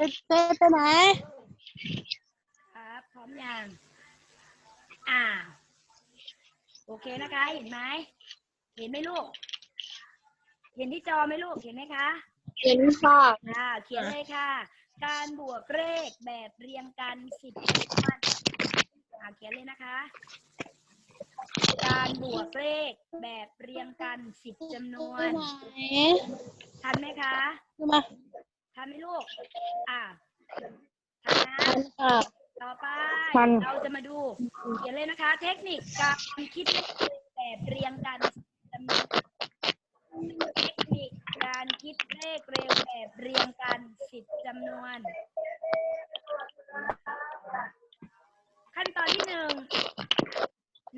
ไปไปไหนครับพร้อมยังอ่า โอเคนะคะ เห็นไหมเห็นไหมลูก เห็นที่จอไหมลูกเห็นไหมคะเห็นค่ะอ่าเขียนเลยค่ะ การบวกเลขแบบเรียงกันสิบจำนวนอ่าเขียนเลยนะคะ การบวกเลขแบบเรียงกันสิบจำนวไปนไหนทันไหมคะขึ้นมา ทันไหมลูก อ่าทันนะทันค่ะ ต่อไป ทัน เราจะมาดู เขียนเลยนะคะ เทคนิคการคิดเลขแบบเรียงกันจำนวนเทคนิคการคิดเลขเร็วแบบเรียงกันสิบจำนวน ขั้นตอนที่หนึ่ง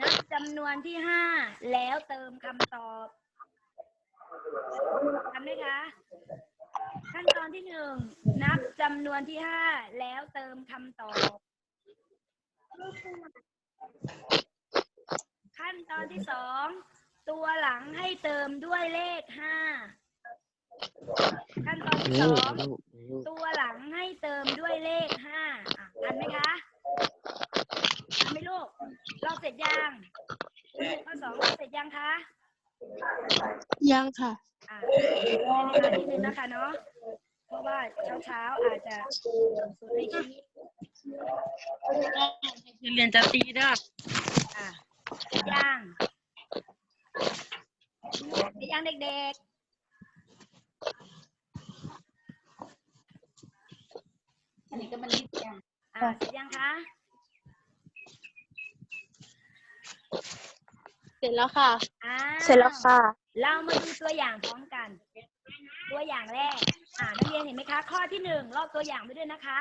นับจำนวนที่ห้าแล้วเติมคำตอบทำไหมคะขั้นตอนที่ หนึ่งนับจำนวนที่ห้าแล้วเติมคำตอบ ขั้นตอนที่สองตัวหลังให้เติมด้วยเลขห้าขั้นตอนที่สองตัวหลังให้เติมด้วยเลขห้าอะทันไหมคะทันไหมลูกลอกเสร็จยังข้อสองลอกเสร็จยังคะยังค่ะ อะในเวลานิดนึงนะคะเนาะเพราะ ว่าเช้าๆอาจจะสุดในชีวิตเรียนจะตีได้อะเสร็จยังเสร็จยังเด็กๆอันนี้ก็มันนิดยังอะเสร็จยังคะ เสร็จแล้วค่ะอ้าเสร็จแล้วค่ะ เรามาดูตัวอย่างพร้อมกัน ตัวอย่างแรก อ่านักเรียนเห็นไหมคะ ข้อที่หนึ่งลอกตัวอย่างไปด้วยนะคะ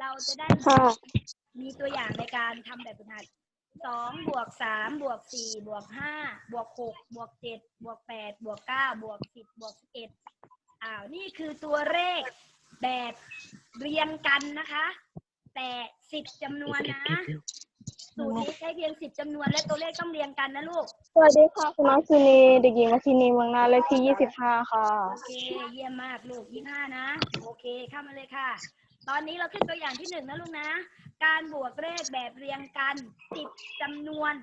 เราจะได้ค่ะมีตัวอย่างในการทำแบบฝึกหัดสองบวกสามบวกสี่บวกห้าบวกหกบวกเจ็ดบวกแปดบวกเก้าบวกสิบบวกสิบเอ็ดอ้าวนี่คือตัวเลขแบบเรียงกันนะคะ แต่สิบจำนวนนะ สูตรนี้ใช้เพียงสิบจำนวนและตัวเลขต้องเรียงกันนะลูก สวัสดีค่ะคุณน้องซินีเด็กหญิงวัชินีเมืองนาเลขที่ยี่สิบห้าค่ะ โอเค เยี่ยมมากลูกยี่ห้านะ โอเค เข้ามาเลยค่ะ ตอนนี้เราขึ้นตัวอย่างที่หนึ่งนะลูกนะ การบวกเลขแบบเรียงกันสิบจำนวน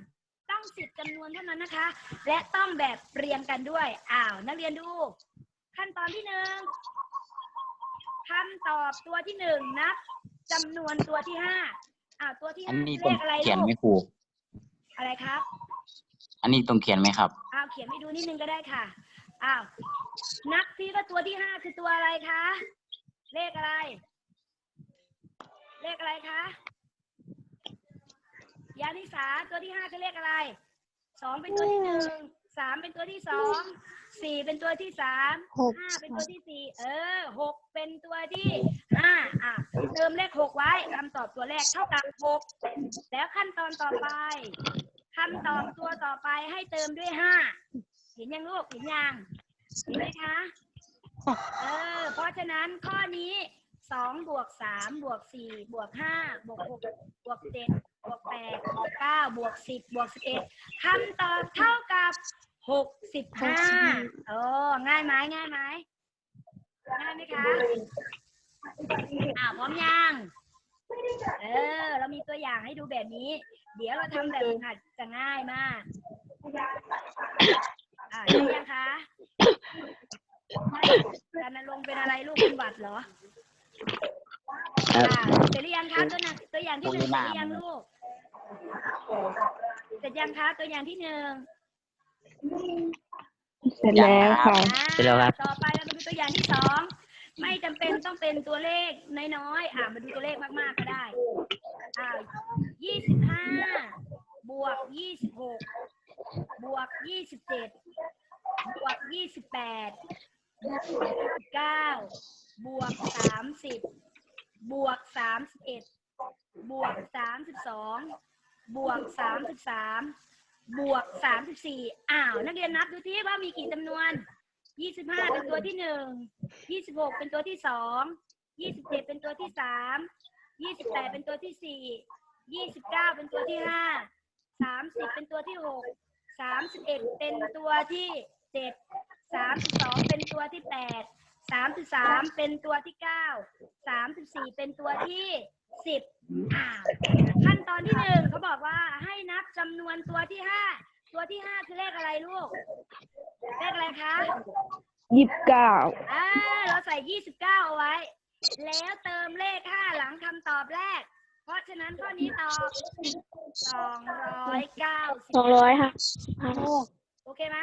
ต้องสิบจำนวนเท่านั้นนะคะ และต้องแบบเรียงกันด้วย อ้าว นักเรียนดู ขั้นตอนที่หนึ่งคำตอบตัวที่หนึ่งนับจำนวนตัวที่ห้าอ้าวตัวที่อันห้านี้เลต้องขอะไรเขียนลูไหมกครูอะไรครับ อันนี้ต้องเขียนไหมครับ อ้าวเขียนให้ดูนิดนึงก็ได้ค่ะ อ้าว นับซิว่าตัวที่ห้าคือตัวอะไรคะ เลขอะไร เลขอะไรคะ ยานิสาตัวที่ห้าคือเลขอะไร สองเป็นตัวที่หนึ่ง สามเป็นตัวที่สอง สี่เป็นตัวที่สาม หกห้าเป็นตัวที่สี่ เออ หกเป็นตัวที่ห้าอะ เติมเลขหกไว้คำตอบตัวแรกเท่ากับหก แล้วขั้นตอนต่อไป คำตอบตัวต่อไปให้เติมด้วยห้าเห็นยังลูกเห็นยังเห็นไหมคะเออเพราะฉะนั้นข้อนี้สองบวกสามบวกสี่บวกห้าบวกหกบวกเจ็ดบวกแปดบวกเก้าบวกสิบบวกสิบเอ็ดคำตอบเท่ากับหกสิบห้าโอ้ง่ายไหมง่ายไหมง่ายไหมคะอ่าพร้อมยัง เออ เรามีตัวอย่างให้ดูแบบนี้ เดี๋ยวเราทำแบบฝึกหัดจะง่ายมาก อ่าได้ยังคะการนรงค์เป็นอะไรลูกเป็นหวัดเหรออ่าเสร็จหรือยังคะตัวหนักตัวอย่างที่หนึ่งเสร็จหรือยังลูก เสร็จยังคะตัวอย่างที่หนึ่งเสร็จแล้วค่ะ อ่าเสร็จแล้วครับ ต่อไปเรามาดูตัวอย่างที่สอง ไม่จำเป็นต้องเป็นตัวเลขน้อยๆ อ่ามาดูตัวเลขมากๆก็ได้ อ่ายี่สิบห้าบวกยี่สิบหกบวกยี่สิบเจ็ดบวกยี่สิบแปดบวกยี่สิบเก้าบวกสามสิบบวกสามสิบเอ็ดบวกสามสิบสองบวกสามสิบสามบวกสามสิบสี่อ้าว นักเรียนนับดูที่ว่ามีกี่จำนวน ยี่สิบห้าเป็นตัวที่หนึ่ง ยี่สิบหกเป็นตัวที่สอง ยี่สิบเจ็ดเป็นตัวที่สาม ยี่สิบแปดเป็นตัวที่สี่ ยี่สิบเก้าเป็นตัวที่ห้า สามสิบเป็นตัวที่หก สามสิบเอ็ดเป็นตัวที่เจ็ด สามสิบสองเป็นตัวที่แปด สามสิบสามเป็นตัวที่เก้า สามสิบสี่เป็นตัวที่สิบอ่าขั้นตอนที่หนึ่งเขาบอกว่าให้นับจำนวนตัวที่ห้า ตัวที่ห้าคือเลขอะไรลูก เลขอะไรคะยี่สิบเก้าอ่าเราใส่ยี่สิบเก้าเอาไว้ แล้วเติมเลขห้าหลังคำตอบแรก เพราะฉะนั้นข้อนี้ตอบสองร้อยเก้าสิสองร้อยค่ะโอเคไหม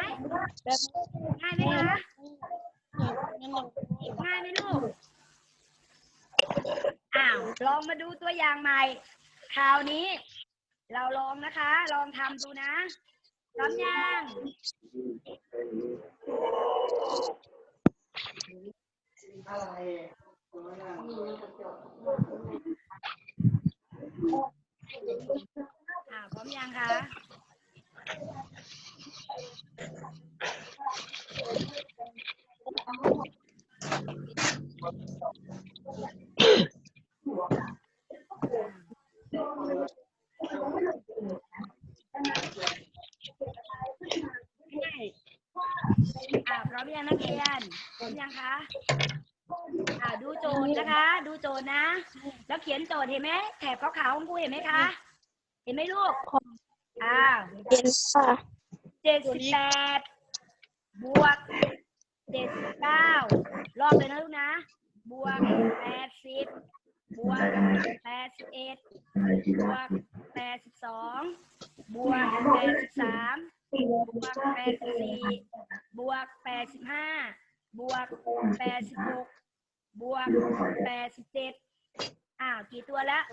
ง่ายไหมคะง่ายไหมลูก อ้าว ลองมาดูตัวอย่างใหม่ คราวนี้ เราลองนะคะ ลองทำดูนะ พร้อมยังอ่าพร้อมยังคะอ่าพร้อมยังนักเรียนพ ร้อมยังคะอ่าดูโจทย์นะคะ ดูโจทย์นะ แล้วเขียนโจทย์เห็นไหมแถบขาวๆของครูเห็นไหมคะ เห็นไหมลูกอ่าเย็นค่ะเจ็ดสิบแปดบวกเจ็ดสิบเก้ารอบเลยนะลูกนะ บวกแปดสิบบวกแปดสิบเอ็ดบวกแปดสิบสองบวกแปดสิบสามบวกแปดสิบสี่บวกแปดสิบห้า บวกแปดสิบหกบวกแปดสิบเจ็ดอ้าวกี่ตัวแล้ว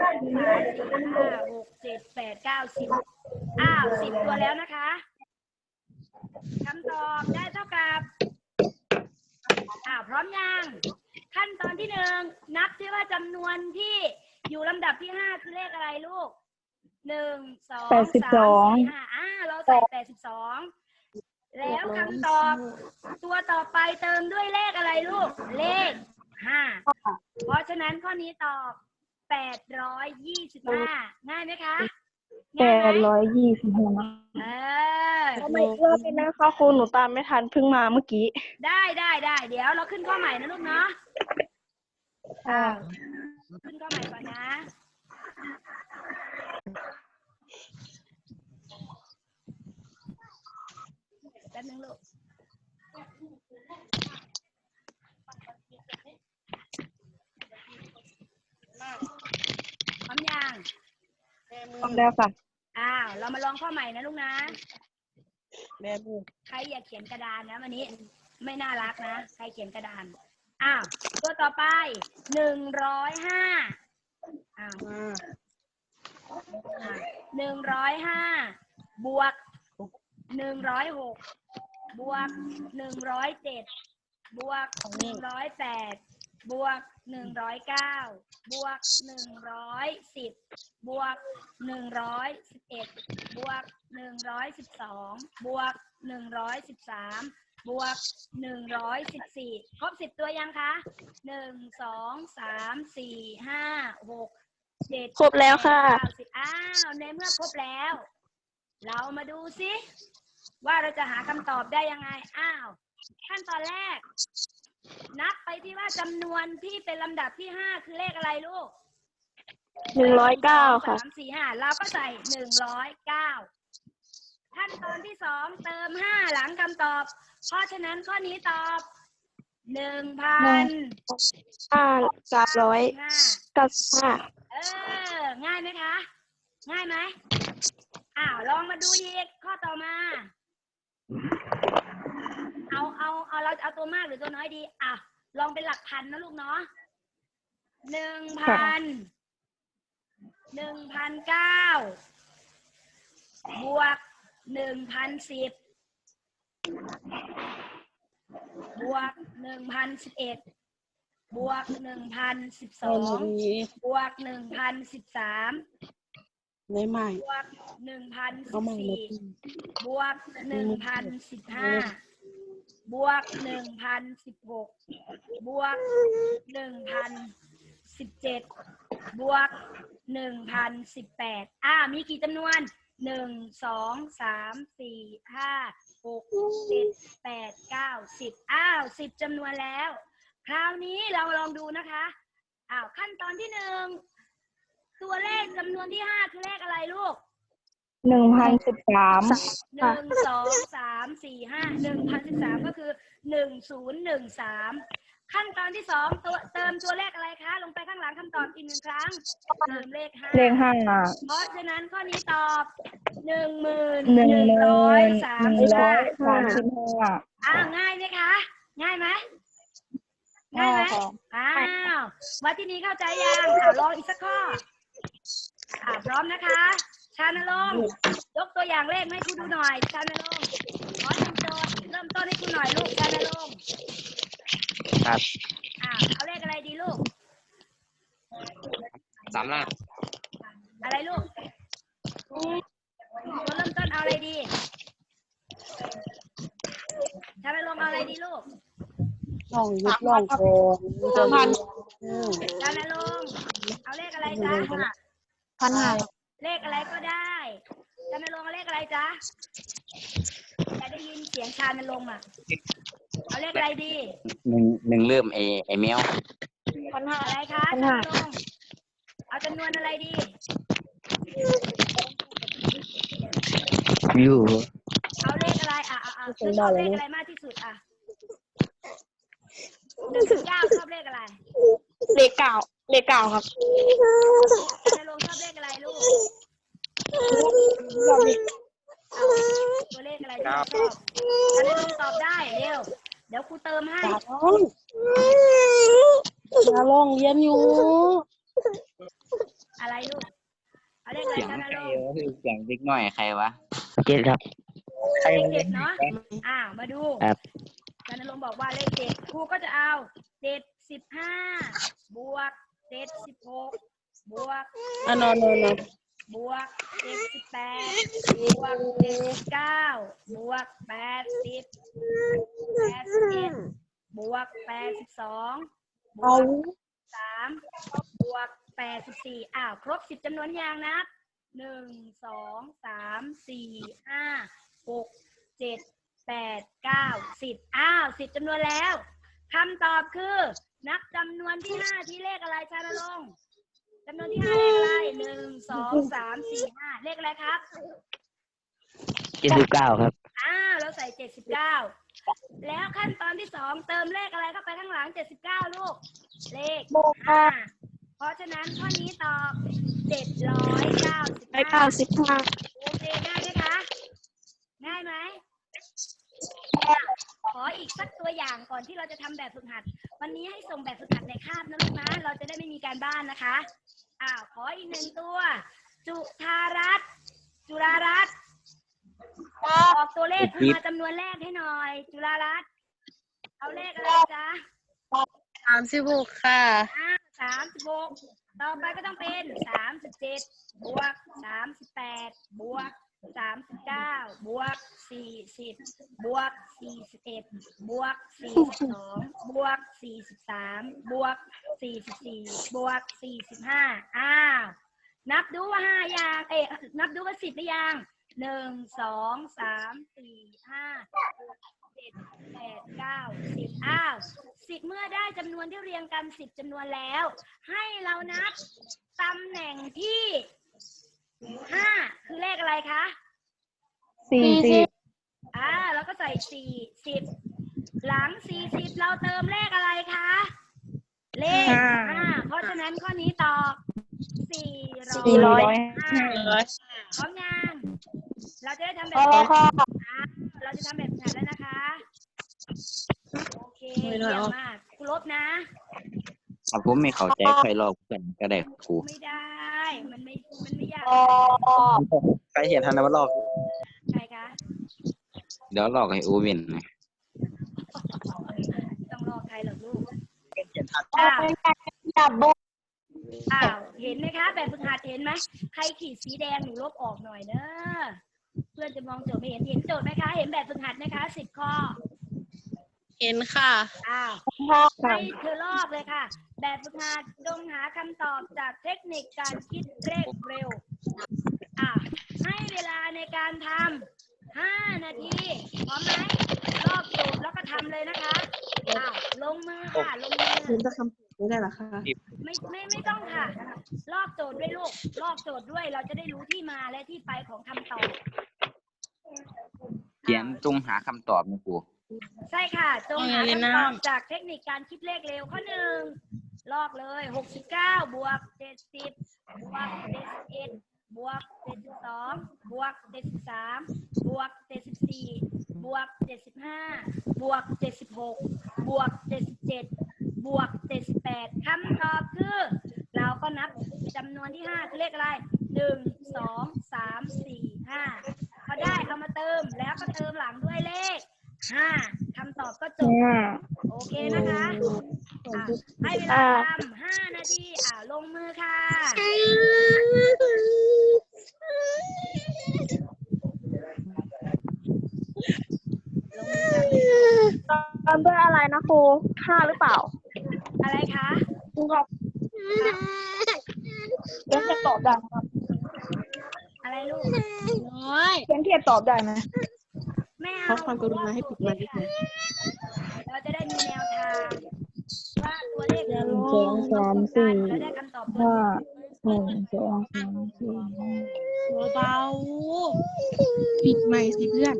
สามสี่ห้าหกเจ็ดแปดเก้าสิบอ้าวสิบตัวแล้วนะคะคำตอบได้เท่ากับอ้าวพร้อมยังขั้นตอนที่หนึ่งนับที่ว่าจำนวนที่อยู่ลำดับที่ห้าคือเลขอะไรลูกหนึ่งสองแปดสิบสามสองสี่ห้าอ่าเราใส่แปดสิบสอง แล้วคำตอบ ตัวต่อไปเติมด้วยเลขอะไรลูก เลขห้าเพราะฉะนั้นข้อนี้ตอบแปดร้อยยี่สิบห้าง่ายไหมคะแปง่ายไหมดร้อยยี่สิบหกเออทำไมอีกรอบนึงนะคะครูหนูตามไม่ทันเพิ่งมาเมื่อกี้ ได้ได้ได้เดี๋ยวเราขึ้นข้อใหม่นะลูกเนาะอ่าขึ้นข้อใหม่ก่อนนะ แป๊บนึงลูกพร้อมยังพร้อมแล้วค่ะ อ้าว เรามาลองข้อใหม่นะลูกนะ แม่บุกใครอย่าเขียนกระดานนะวันนี้ ไม่น่ารักนะ ใครเขียนกระดาน อ้าว ตัวต่อไป หนึ่งร้อยห้า อ้าวหนึ่งร้อยห้า บวก หนึ่งร้อยหกบวกหนึ่งร้อยเจ็ดบวกหนึ่งร้อยแปดบวกหนึ่งร้อยเก้าบวกหนึ่งร้อยสิบบวกหนึ่งร้อยสิบเอ็ดบวกหนึ่งร้อยสิบสองบวกหนึ่งร้อยสิบสามบวกหนึ่งร้อยสิบสี่ครบสิบตัวยังคะหนึ่งสองสามสี่ห้าหกเจ็ดครบแล้วค่ะเก้าสิบอ้าว ในเมื่อครบแล้ว เรามาดูซิ ว่าเราจะหาคำตอบได้ยังไง อ้าว ขั้นตอนแรก นับไปที่ว่าจำนวนที่เป็นลำดับที่ห้าคือเลขอะไรลูกหนึ่งร้อยเก้าค่ะสามสี่ห้าเราก็ใส่หนึ่งร้อยเก้าขั้นตอนที่สองเติมห้าหลังคำตอบ เพราะฉะนั้นข้อนี้ตอบหนึ่งพันห้าสามร้อยห้าเก้าสิบห้าเออ ง่ายไหมคะ ง่ายไหมอ้าว ลองมาดูอีกข้อต่อมา เอาเอาเอาเราจะเอาตัวมากหรือตัวน้อยดีอะลองเป็นหลักพันนะลูกเนาะหนึ่งพันหนึ่งพันเก้าบวกหนึ่งพันสิบบวกหนึ่งพันสิบเอ็ดบวกหนึ่งพันสิบสองบวกหนึ่งพันสิบสามไม่ไม่บวก หนึ่งพันสิบสี่บวกหนึ่งพันสิบห้าบวกหนึ่งพันสิบหกบวกหนึ่งพันสิบเจ็ดบวกหนึ่งพันสิบแปดอ่ามีกี่จำนวนหนึ่งสองสามสี่ห้าหกเจ็ดแปดเก้าสิบอ้าวสิบจำนวนแล้ว คราวนี้เราลองดูนะคะอ้าวขั้นตอนที่หนึ่งตัวเลขจำนวนที่ห้าคือเลขอะไรลูก หนึ่งพันสิบสามหนึ่งสองสามสี่ห้าหนึ่งพันสิบสามก็คือหนึ่งศูนย์หนึ่งสามขั้นตอนที่สองตัวเติมตัวเลขอะไรคะ ลงไปข้างหลังคำตอบอีกหนึ่งครั้งเติมเลขห้าเลขห้าเพราะฉะนั้นข้อนี้ตอบหนึ่งหมื่นหนึ่งหนึ่งหมื่ร้อยนสาหมนึ่งสิบร้อห้ายสามสิบห้าอ้าวง่ายไหมคะ ง่ายไหมง่ายไหมอ้าววัดที่นี้เข้าใจยังอ่าลองอีกสักข้ออ่าพร้อมนะคะชานรงค์ยกตัวอย่างเลขมาให้ครูดูหน่อย ชานรงค์ขอหนึ่งโจทย์เริ่มต้นให้ครูหน่อยลูก ชานรงค์ครับ อ่าเอาเลขอะไรดีลูก สามล่างอะไรลูกตัวเริ่มต้นเอาอะไรดี ชานรงค์เอาอะไรดีลูกลองยุบลองโกงสามพันชานรงค์เอาเลขอะไรจ๊ะพันห้า เลขอะไรก็ได้ชานรงค์เอาเลขอะไรจ๊ะอยากได้ยินเสียงชานรงค์อะ เอาเลขอะไรดีหนึ่งหนึ่งเริ่มเอไอแมวพันห้าอะไรคะพันชาห้านรงค์เอาจำนวนอะไรดี อยู่เอาเลขอะไรอะอะอะเธอชอบเลขอะไรมากที่สุดอะหนึ่งถึงเก้าชอบเลขอะไร เลขเก้า เลขเก้าครับชานรงค์ชอบเลขอะไรลูกรอบนี้เอาตัวเลขอะไรที่ชอบชานรงค์ตอบได้เร็ว เดี๋ยวครูเติมให้ลองอย่าลองเรียนอยู่ อะไรลูกเอาเลขอะไรเสียงชานใครรงค์วะคือเสียงเล็กน้อยใครวะเจ็ดครับใครเลขเจ็ดเนาะอ่ามาดูครับชานรงค์บอกว่าเลขเจ็ดครูก็จะเอาเจ็ดสิบห้าบวก เจ็ดสิบหกบวกอะนอนนอนนอนบวกเจ็ดสิบแปดบวกเจ็ดสิบเก้าบวกแปดสิบแปดสิบเอ็ดบวกแปดสิบสองบเอาวกสามบวกแปดสิบสี่อ้าวครบสิบจำนวนอย่างนะหนึ่งสองสามสี่ห้าหกเจ็ดแปดเก้าสิบอ้าวสิบจำนวนแล้วคำตอบคือ นับจำนวนที่ห้าที่เลขอะไรชาละลงค์จำนวนที่ห้าเลขอะไรหนึ่งสองสามสี่ห้าเลขอะไรครับ เจ็ดสิบเก้าครับอ้าวเราใส่เจ็ดสิบเก้าแล้วขั้นตอนที่สองเติมเลขอะไรเข้าไปข้างหลังเจ็ดสิบเก้าลูก เลขห้าเพราะฉะนั้นข้อนี้ตอบเจ็ดร้อยเก้าสิบได้เก้าห้าสิบห้าโอเคง่ายไหมคะ ง่ายไหม ขออีกสักตัวอย่างก่อนที่เราจะทำแบบฝึกหัด วันนี้ให้ส่งแบบฝึกหัดในคาบนะลูกนะ เราจะได้ไม่มีการบ้านนะคะ อ้าว ขออีกหนึ่งตัว จุธารัตน์จุฬารัตน์ออกตัวเลขขึ้นมาจำนวนแรกให้หน่อย จุฬารัตน์เอาเลขอะไรจ๊ะสามสิบหกค่ะอ่าสามสิบหกต่อไปก็ต้องเป็นสามสิบเจ็ดบวกสามสิบแปดบวก สามสิบเก้าบวกสี่สิบบวกสี่สิบเอ็ดบวกสี่สิบสองบวกสี่สิบสามบวกสี่สิบสี่บวกสี่สิบห้าอ้าวนับดูว่าห้ายางเอ๊ะนับดูว่าสิบหรือยังหนึ่งสองสามสี่ห้าเจ็ดแปดเก้าสิบอ้าวสิบเมื่อได้จำนวนที่เรียงกันสิบจำนวนแล้ว ให้เรานับตำแหน่งที่ ห้าคือเลขอะไรคะสี่สิบอ่าแล้วก็ใส่สี่สิบหลังสี่สิบเราเติมเลขอะไรคะ เลขห้าเพราะฉะนั้นข้อนี้ตอบสี่สี่ร้อยห้าพร้อมยังเราจะได้ทำแบพอบนี้ค่ะอะเราจะทำแบบฝึกหัดแล้วนะคะโอเคเยี่ยมมากครูลบนะถ้าผมไม่เข้าใจใครลอกเพื่อนก็ได้ครูไม่ได้ มันไม่ มันไม่ยากใครเห็นทันนะว่าลอก ใครคะเดี๋ยวลอกให้อูวินนะต้องรอใครหรอกลูกเห็นทันอ้าวจับโบอ้าวเห็นไหมคะ แบบฝึกหัดเห็นไหมใครขีดสีแดงหนูลบออกหน่อยเด้อเพื่อนจะมองโจทย์ไม่เห็นเห็นโจทย์ไหมคะ เห็นแบบฝึกหัดไหมคะสิบข้อ เห็นค่ะ อ้าวค่ะให้เธอลอกเลยค่ะ แบบฝึกหัดจงหาคำตอบจากเทคนิคการคิดเลขเร็ว อะ ให้เวลาในการทำห้านาที พร้อมไหมลอกสูตรแล้วก็ทำเลยนะคะอ้าวลงมือค่ะ ลงมือ คุณจะคำไม่ได้หรอคะ ไม่ไม่ไม่ต้องค่ะ ลอกโจทย์ด้วยลูก ลอกโจทย์ด้วยเราจะได้รู้ที่มาและที่ไปของคำตอบ เขียนตรงหาคำตอบนะครู ใช่ค่ะ จงหาเอาเลยคำตอบจากเทคนิคการคิดเลขเร็วข้อหนึ่งลอกเลยหกสิบเก้าบวกเจ็ดสิบบวกเจ็ดสิบเอ็ดบวกเจ็ดสิบสองบวกเจ็ดสิบสามบวกเจ็ดสิบสี่บวกเจ็ดสิบห้าบวกเจ็ดสิบหกบวกเจ็ดสิบเจ็ดบวกเจ็ดสิบแปดคำตอบคือ เราก็นับจำนวนที่ห้าคือเลขอะไรหนึ่งสองสามสี่ห้าพอได้เอามาเติมแล้วก็เติมหลังด้วยเลข ห้าคำตอบก็จบอ่าโอเคนะคะอะให้เวลาทำห้านาที อ่าลงมือค่ะ ลงมือค่ะตอนด้วยอะไรนะครูห้าหรือเปล่าอะไรคะ ครูครับเขียนเทียบตอบได้ไหมครับอะไรลูก น้อยเขียนเทียบตอบได้ไหมไม่เอา ขอความกรุณาให้ปิดไมค์ด้วยค่ะเราจะได้มีแนวทางว่าตัวเลขหนึ่งสองสามสี่เราได้คำตอบตัวห้าหนึ่งสองสามสี่ห้าเบาๆปิดไมค์สิเพื่อน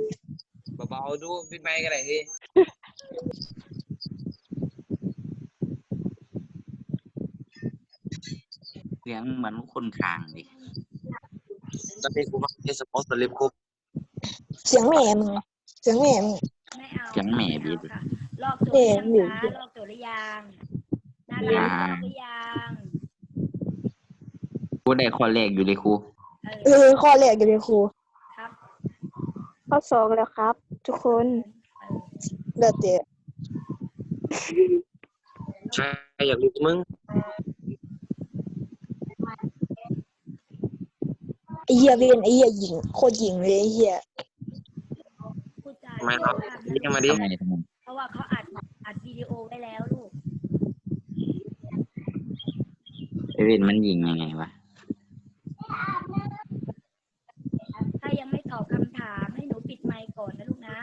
เบาๆดูปิดไมค์กันเลยพี่เสียงเหมือนคนคางดิตอนนี้กูมาเรียนสปอร์ตสลิปครบเสียงแม่มึง เสียงแม่มึงไม่เอาเสียงแหม่บีไเอาบค่ะลอกตัวหรือยังเอ๊ะคะลอกตัวหรือยังน่ารักลอกหรือยังครูได้ข้อแรกอยู่เลยครูเอเอออข้อแรกอยู่เลยครูครับข้อสองแล้วครับ ทุกคนเออเดี๋ยวเจ๊ใครอยากรู้มึงไอ้เหี้ยเวียนไอ้เหี้ยหญิงโคตรหญิงเลยไอ้เหี้ยพูดจา ทำไมครับสุภาพนะเรียกมาดิทำไมทำไมเพราะว่าเขาอัดอัดวิดีโอไว้แล้วลูกเอเวนมันยิงยังไงวะถ้ายังไม่ตอบคำถามให้หนูปิดไมค์ก่อนนะลูกนะ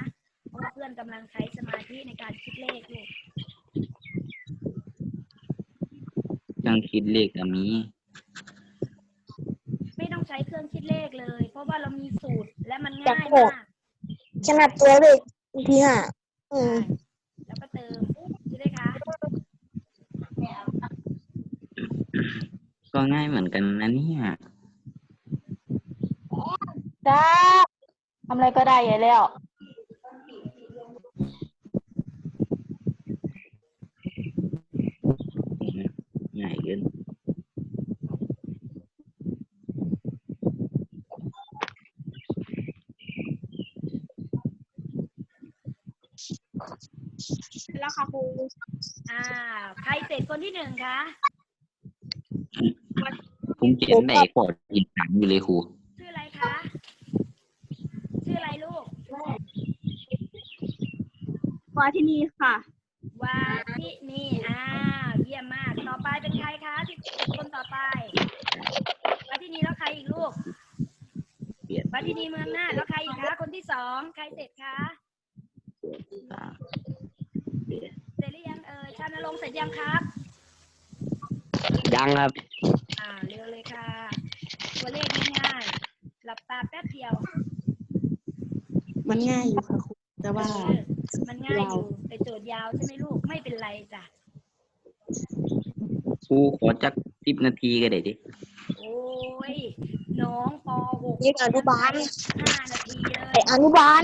เพราะว่าเพื่อนกำลังใช้สมาธิในการคิดเลขลูกเครื่องคิดเลขก็มีไม่ต้องใช้เครื่องคิดเลขเลย เพราะว่าเรามีสูตรและมันง่ายมาก ขนาดตัวเลขที่ห้าอืมใช่แล้วก็เติมใช่ไหมคะก็ง่ายเหมือนกันนะเนี่ยจ้าทำอะไรก็ได้อยู่แล้ว ง่ายเกิน แล้วค่ะครู อ่า ใครเสร็จคนที่หนึ่งคะผมเขียนได้ข้อยิงถามอยู่เลยครูชื่ออะไรคะ ชื่ออะไรลูกมาที่นี่ค่ะ วาทินีอ่า เยี่ยมมาก ต่อไปเป็นใครคะที่คนต่อไป วาทินีแล้วใครอีกลูกเปลี่ยนวาทินีเมืองหน้าแล้วใครอีกคะ คนที่สอง ใครเสร็จคะ ชานรงค์เสร็จยังครับ ยังครับ อ่าเร็วเลยค่ะ ตัวเลขง่ายๆหลับตาแป๊บเดียว มันง่ายอยู่ค่ะครูแต่ว่าเออมันง่ายอยู่แต่โจทย์ยาวใช่ไหมลูกไม่เป็นไรจ้ะครูขอจักสิบนาทีก็ได้ดิ โอ้ยน้องป .6 เรียกอนุบาล ห้านาทีเลไอยอนุบาล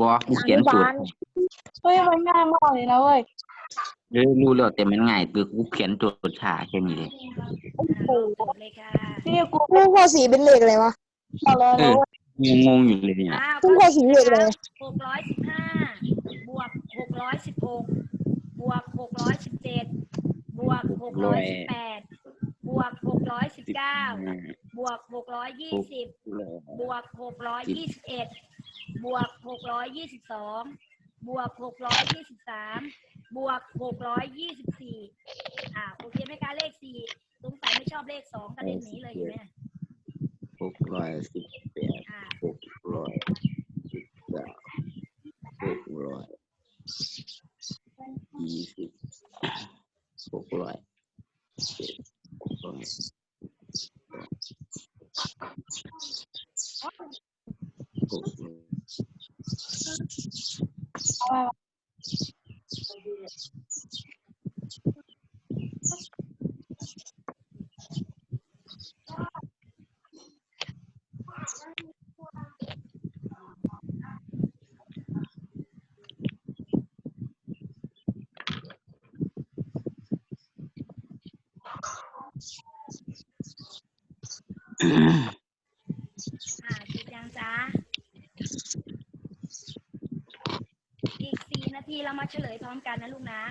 บอกครูเขียนสูตร เฮ้ยมันง่ายมากเลยนะเว้ย เออรู้แล้วแต่มันง่ายคือกูเขียนโจทย์ช้าแค่นี้เลยอ่าลองโจทย์เลยค่ะนี่กูกูข้อสีเป็นเลขอะไรวะเอาเลยเอองงๆอยู่เลยเนี่ยอ้าวคุณข้อสีเลขอะไรหกร้อยสิบห้าบวกหกร้อยสิบหกบวกหกร้อยสิบเจ็ดบวกหกร้อยสิบแปดบวกหกร้อยสิบเก้าบวกหกร้อยยี่สิบบวกหกร้อยยี่สิบเอ็ดบวกหกร้อยยี่สิบสองบวกหกร้อยยี่สิบสาม บวกหกร้อยยี่สิบสี่อ่าโอเคไหมคะเลขสี่สงสัยไม่ชอบเลขสองกระเด็นหนีเลยเห็นไหมหกร้อยสิบแปดอ่าหกร้อยสิบเก้าหกร้อยยี่สิบหกร้อยเจ็ดร้อยหกร้อย อ่าติดยังจ้าอีกสี่นาทีเรามาเฉลยพร้อมกันนะลูกนะ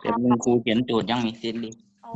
แต่มึงครูเขียนโจทย์ยังไม่เสร็จเลยโอ้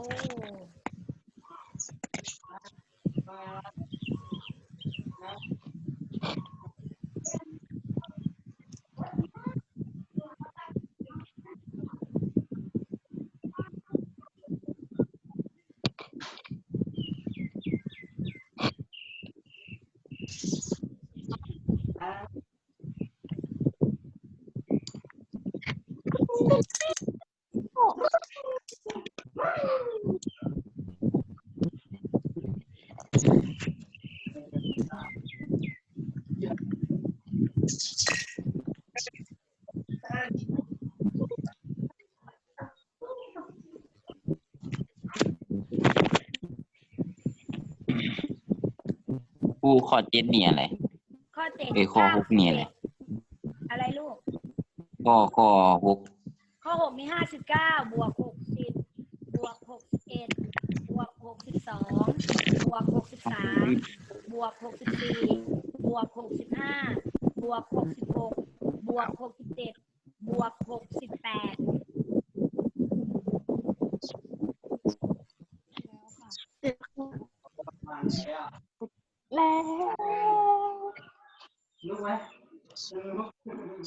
ครูข้อเจ็ดนี่อะไรข้อเจ็ดเอ้ยข้อหกนี่อะไรอะไรลูกข้อข้อหกข้อหกมีห้าสิบเก้าบวกหกสิบบวกหกสิบเอ็ดบวกหกสิบสองบวกหกสิบสามบวกหกสิบสี่บวกหกสิบห้าบวกหกสิบหกบวกหกสิบเจ็ดบวกหกสิบแปด แล้ว อ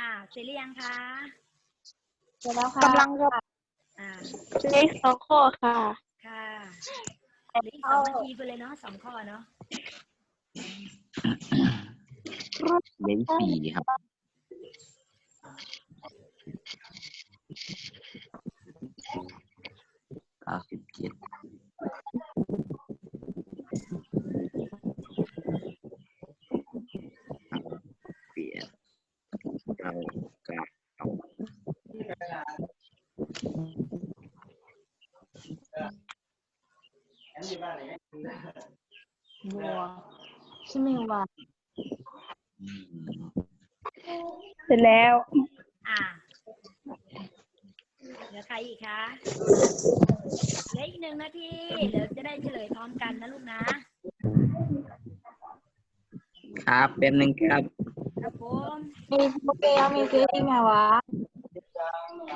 ่าเสร็จหรือยังคะเสร็จแล้วค่ะกำลังจะอ่าเลขสองข้อค่ะ ค่ะเหลืออีกสองนาทีไปเลยเนาะสองข้อเนาะ เลขสี่ครับเก้าสิบเจ็ดเปลี่ยนเก้าเก้า บัวใช่ไหมวะอืมเสร็จแล้ว อ่าเหลือใครอีกคะเหลืออีกหนึ่งนาทีเดี๋ยวจะได้เฉลยพร้อมกันนะลูกนะ ครับแป๊บนึงครับครับผมมีโปรแกรมมีซื้อที่ไงวะ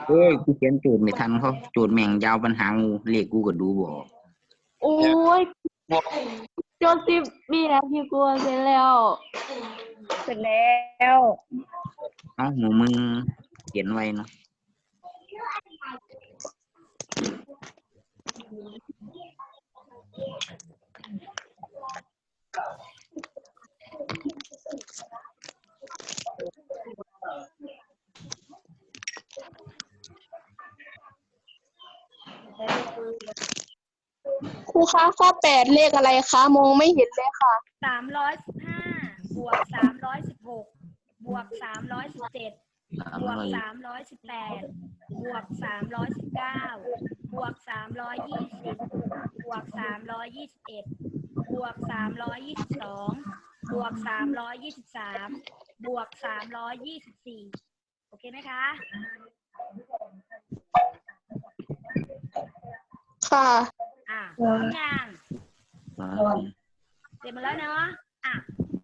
เอ้ยกูเขียนโจทย์ไม่ทันเขาโจทย์แม่งยาวปัญหางูเลขกูก็ดูบ่ออกโอ้ย จนสิบปีนะพี่กลัวเสร็จแล้วเสร็จแล้วเอ้าหมูมึงเขียนไว้เนาะค รูคะข้อแปดเลขอะไรคะมองไม่เห็นเลยค่ะสามร้อยสิบห้าบวกสามร้อยสิบหกบวกสามร้อยสิบเจ็ดสามบวกร้อยสามร้อยสิบแปดบวกสามร้อยสิบเก้าบวกสามร้อยยี่สิบบวกสามร้อยยี่สิบเอ็ดบวกสามร้อยยี่สิบสองบวกสามร้อยยี่สิบสามบวกสามร้อยยี่สิบสี่โอเคไหมคะค่ะ อะพร้อมยังสามเสร็จหมดแล้วเนาะอะ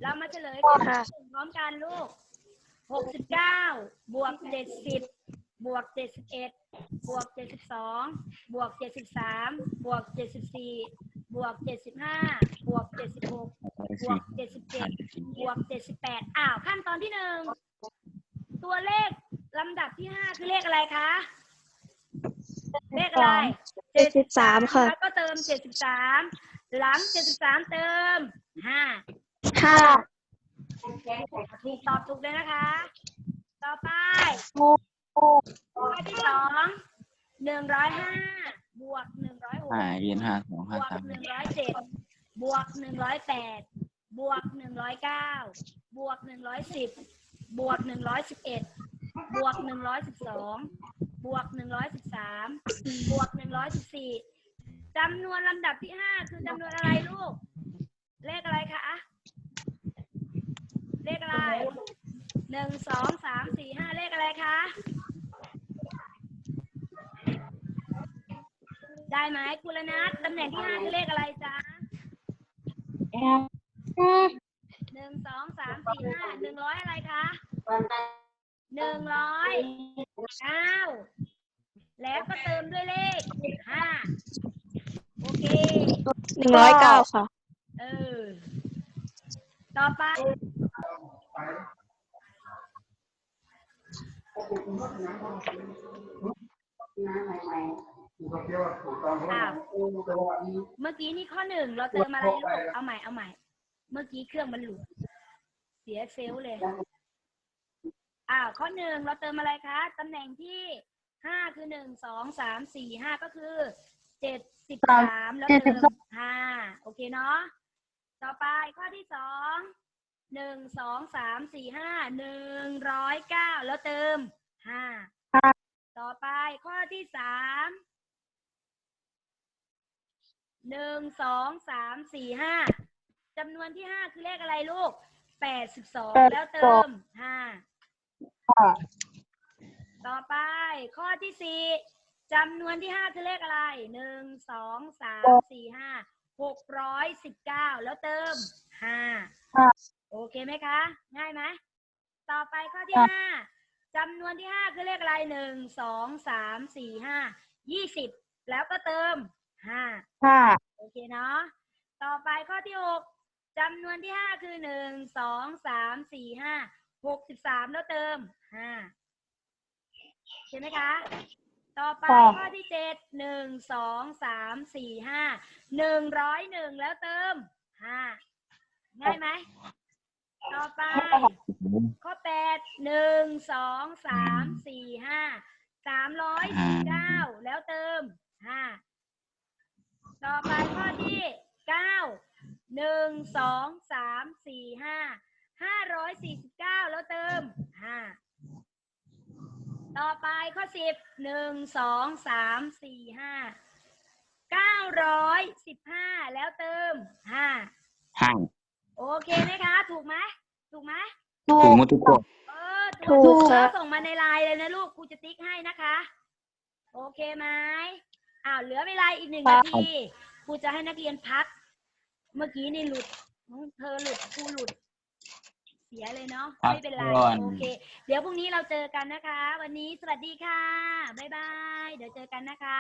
เรามาเฉลยกันพร้อมกันลูกหกสิบเก้าบวกเจ็ดสิบบวกเจ็ดสิบเอ็ดบวกเจ็ดสิบสองบวกเจ็ดสิบสามบวกเจ็ดสิบสี่บวกเจ็ดสิบห้าบวกเจ็ดสิบหกบวกเจ็ดสิบเจ็ดบวกเจ็ดสิบแปดอ้าวขั้นตอนที่หนึ่งตัวเลขลำดับที่ห้าคือเลขอะไรคะ เลขอะไร เจ็ดสิบสามค่ะ แล้วก็เติมเจ็ดสิบสามหลังเจ็ดสิบสามเติมห้าห้าถูกตอบถูกเลยนะคะ ต่อไปหกข้อที่สองหนึ่งร้อยห้าบวกหนึ่งร้อยหกห้าเรียนห้าสองบห้าวกสามหนึ่งร้อยเจ็ดบวกหนึ่งร้อยแปดบวกหนึ่งร้อยเก้าบวกหนึ่งร้อยสิบบวกหนึ่งร้อยสิบเอ็ดบวกหนึ่งร้อยสิบสอง บวกหนึ่งร้อยสิบสามบวกหนึ่งร้อยสิบสี่จำนวนลำดับที่ห้าคือจำนวนอะไรลูก เลขอะไรคะเลขอะไรหนึ่งสองสามสี่ห้าเลขอะไรคะ ได้ไหมคุณละนัทตำแหน่งที่ห้าคือเลขอะไรจ๊ะแอมหนึ่งสองสามสี่ห้าหนึ่งร้อยอะไรคะหนึ่งร้อย เก้าแล้วก็เติมด้วยเลขห้าโอเค หนึ่งร้อยเก้าค่ะ เออ ต่อไปอ้าวเมื่อกี้นี่ข้อหนึ่งเราเติมอะไรลูกเอาใหม่เอาใหม่ เมื่อกี้เครื่องมันหลุด เสียเซลลเลย อ้าวข้อหนึ่งเราเติมอะไรคะตำแหน่งที่ห้าคือหนึ่งสองสามสี่ห้าก็คือเจ็ดสิบสามแล้วเติมห้าโอเคเนาะต่อไปข้อที่สองหนึ่งสองสามสี่ห้าหนึ่งร้อยเก้าแล้วเติมห้าต่อไปข้อที่สามหนึ่งสองสามสี่ห้าจำนวนที่ห้าคือเลขอะไรลูกแปดสิบสองแล้วเติมห้า ต่อไปข้อที่สี่จำนวนที่ห้าคือเลขอะไรหนึ่งสองสามสี่ห้าหกร้อยสิบเก้าแล้วเติมห้าโอเคไหมคะ ง่ายไหมต่อไปข้อที่ห้าจำนวนที่ห้าคือเลขอะไรหนึ่งสองสามสี่ห้ายี่สิบแล้วก็เติมห้าห้าโอเคเนาะต่อไปข้อที่หกจำนวนที่ห้าคือหนึ่งสองสามสี่ห้า หกสิบสามแล้วเติมห้าใช่ไหมคะ ต่อไปข้อที่เจ็ดหนึ่งสองสามสี่ห้าหนึ่งร้อยหนึ่งแล้วเติมห้าง่ายไหมต่อไปข้อแปดหนึ่งสองสามสี่ห้าสามร้อยสิบเก้าแล้วเติมห้าต่อไปข้อที่เก้าหนึ่งสองสามสี่ห้า ห้าร้อยสี่สิบเก้าแล้วเติมห้าต่อไปข้อสิบหนึ่งสองสามสี่ห้าเก้าร้อยสิบห้าแล้วเติมห้าห้างโอเคไหมคะ ถูกไหมถูกไหมถูถูกกหมดทุกคนเออถูกถูกครัแล้วบส่งมาในไลน์เลยนะลูกครูจะติ๊กให้นะคะ โอเคไหมอ้าวเหลือเวลาอีกหนึ่งนาทีครูจะให้นักเรียนพัก เมื่อกี้นี่หลุดน้องเธอหลุดครูหลุดเสียเลยเนาะไม่เป็นไรก่อนโอเค เดี๋ยวพรุ่งนี้เราเจอกันนะคะ วันนี้สวัสดีค่ะ บ๊ายบาย เดี๋ยวเจอกันนะคะ